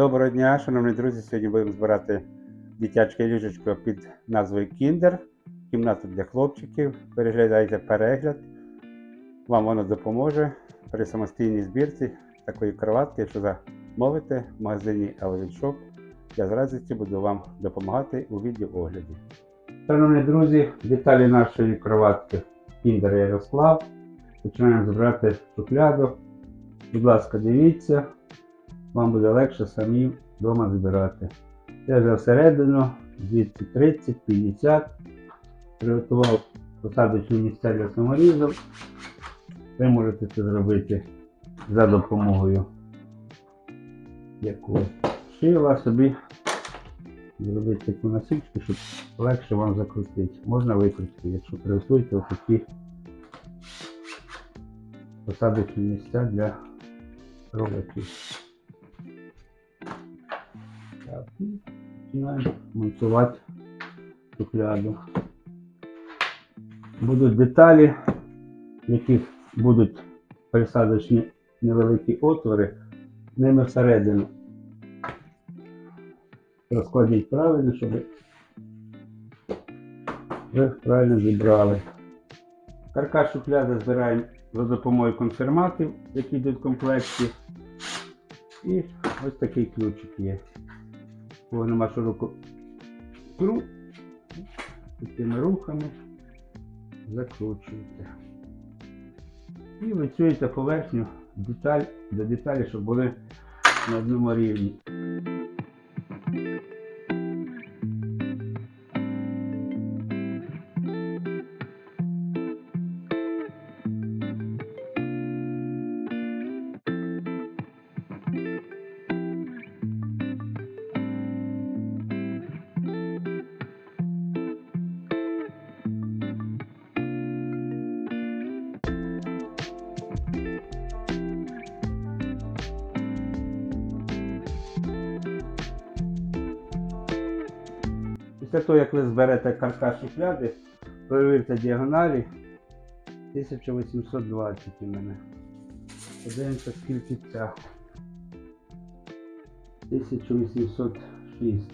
Доброго дня, шановні друзі. Сьогодні будемо збирати дитяче ліжечко під назвою Kinder. Кімната для хлопчиків. Переглядайте перегляд. Вам воно допоможе при самостійній збірці такої кроватки, якщо замовите в магазині Elevin Shop. Я з радістю буду вам допомагати у відеоогляді. Шановні друзі, деталі нашої кроватки Kinder Ярослав. Починаємо збирати шухляду. Будь ласка, дивіться вам буде легше самі вдома збирати. Я вже всередину 230-50 приготував посадочні місця для саморізів. Ви можете це зробити за допомогою якогось шила собі. Зробити таку насічку, щоб легше вам закрутити. Можна викрутити, якщо приготуєте отакі посадочні місця для роликів. Починаємо монтувати шухляду. Будуть деталі, в яких будуть присадочні невеликі отвори, ними всередину. Розкладіть правильно, щоб ви правильно зібрали. Каркас шухляди збираємо за допомогою конфірматів, які йдуть в комплекті. І ось такий ключик є. Кого нема широку кру, такими рухами закручуєте. І вицюєте поверхню деталь, до деталі, щоб були на одному рівні. Після того, як ви зберете каркас шухляди, перевірте діагоналі 1820 у мене. Подивимося, скільки ця. 1806.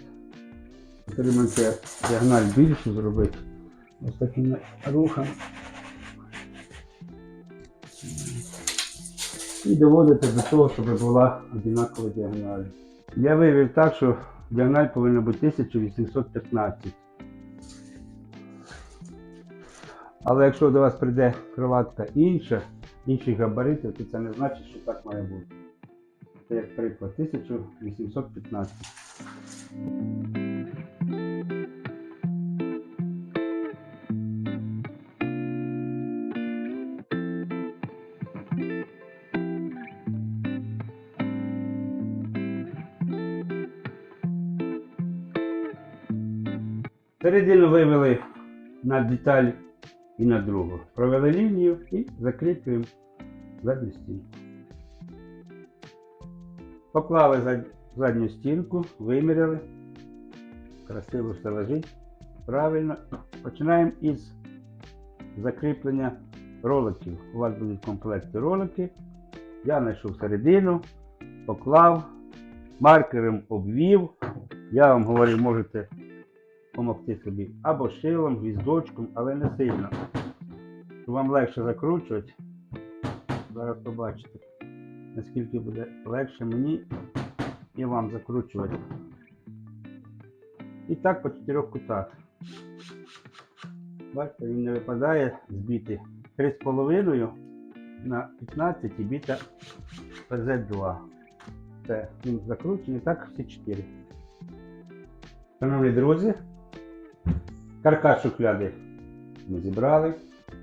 Отримайте діагональ більшу зробити. Ось таким рухом. І доводите до того, щоб була одинакова діагональ. Я вивів так, що діагональ повинна бути 1815. Але якщо до вас прийде кроватка інша, інші габарити, то це не значить, що так має бути. Це як приклад 1815. Середину вивели на деталь і на другу. Провели лінію і закріплюємо задню стінку. Поклали задню стінку, виміряли. Красиво все лежить. Правильно. Починаємо із закріплення роликів. У вас будуть в комплекті ролики. Я знайшов середину, поклав, маркером обвів. Я вам говорю, можете допомогти собі або шилом, гвіздочком, але не сильно. Вам легше закручувати. Зараз побачите, наскільки буде легше мені і вам закручувати. І так по чотирьох кутах. Бачите, він не випадає збити 3,5 на 15 і біта PZ2. Це він закручений, так всі 4. Шановні друзі, Каркас шухляди ми зібрали.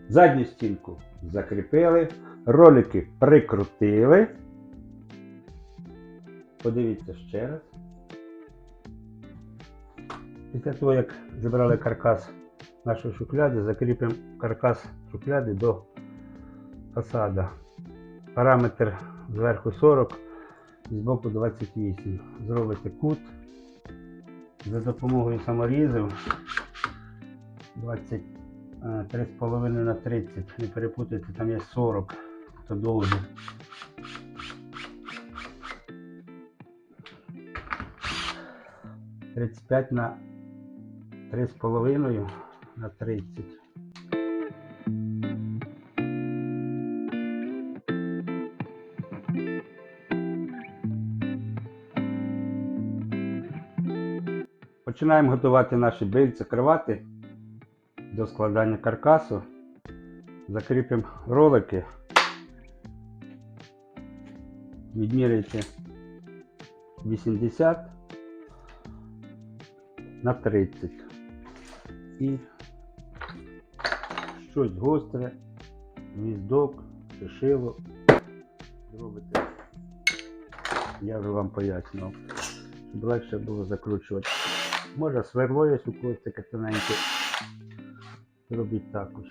Задню стінку закріпили. Ролики прикрутили. Подивіться ще раз. Після того, як зібрали каркас нашої шухляди, закріпимо каркас шухляди до фасада. Параметр зверху 40 і збоку 28. Зробите кут за допомогою саморізів. 23,5 на 30. Не перепутайте, там є 40, то довго. 35 на 3,5 на 30. Починаємо готувати наші бильці кривати до складання каркасу. Закріпимо ролики. Відміряйте 80 на 30. І щось гостре, гвіздок, шишило. Зробите. Я вже вам пояснював, щоб легше було закручувати. Може сверло є у когось таке тоненьке. Робіть також.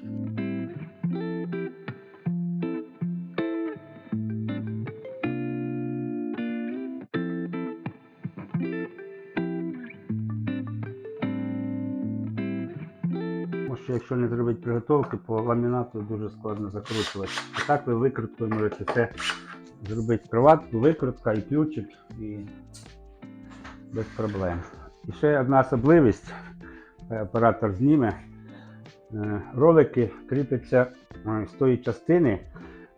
Що якщо не зробити приготовки, по ламінату дуже складно закручувати. А так ви викруткою можете це зробити кроватку, викрутка і ключик і без проблем. І ще одна особливість, е, оператор зніме. Е, Ролики кріпляться е, з тої частини,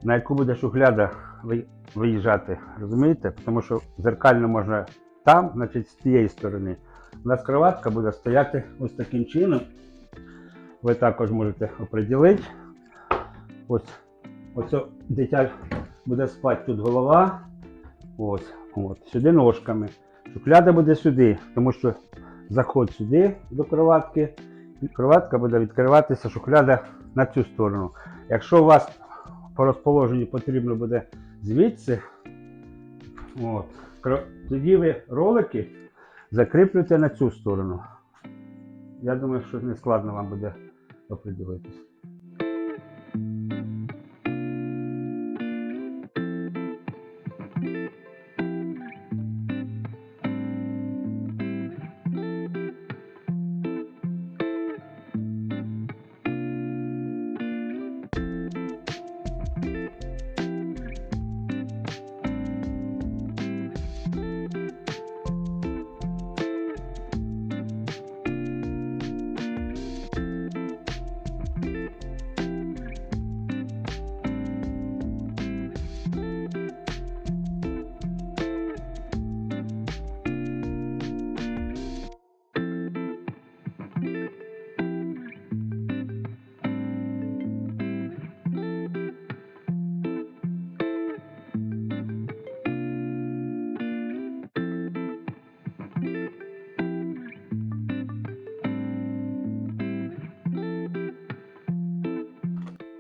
на яку буде шухляда ви- виїжджати. Розумієте? Тому що зеркально можна там, значить, з тієї сторони. У нас кроватка буде стояти ось таким чином. Ви також можете оприділити. Ось, ось дитя буде спати тут голова. Ось, от, сюди ножками. Шухляда буде сюди, тому що заход сюди до кроватки, кроватка буде відкриватися, шухляда на цю сторону. Якщо у вас по розположенню потрібно буде звідси, от, тоді ви ролики закріплюєте на цю сторону. Я думаю, що не складно вам буде оприділитись.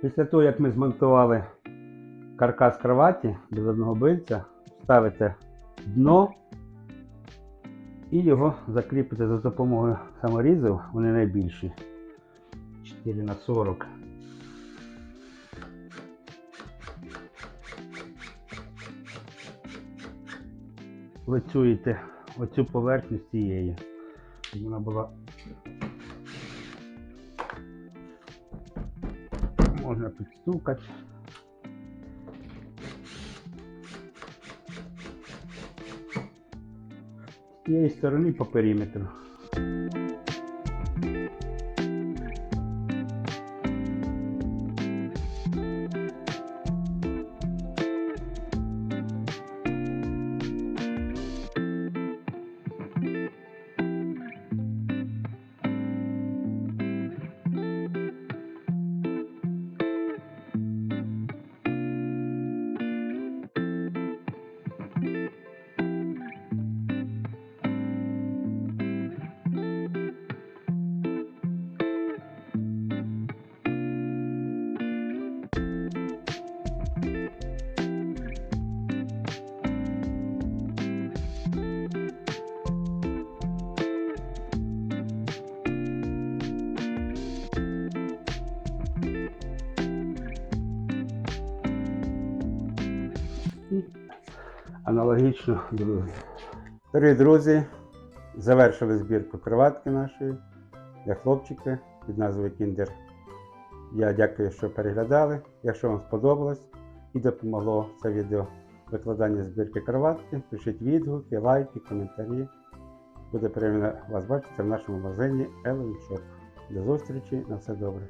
Після того, як ми змонтували каркас кроваті без одного бильця, ставите дно і його закріпите за допомогою саморізів, вони найбільші 4 на 40. Лицюєте оцю поверхню цієї, щоб вона була можна підстукати. З цієї сторони по периметру. Аналогічно друге. Дорогі друзі, завершили збірку кроватки нашої для хлопчика під назвою Kinder. Я дякую, що переглядали. Якщо вам сподобалось і допомогло це відео викладання збірки кроватки, пишіть відгуки, лайки, коментарі. Буде приємно вас бачити в нашому магазині Elevin Shop. До зустрічі, на все добре.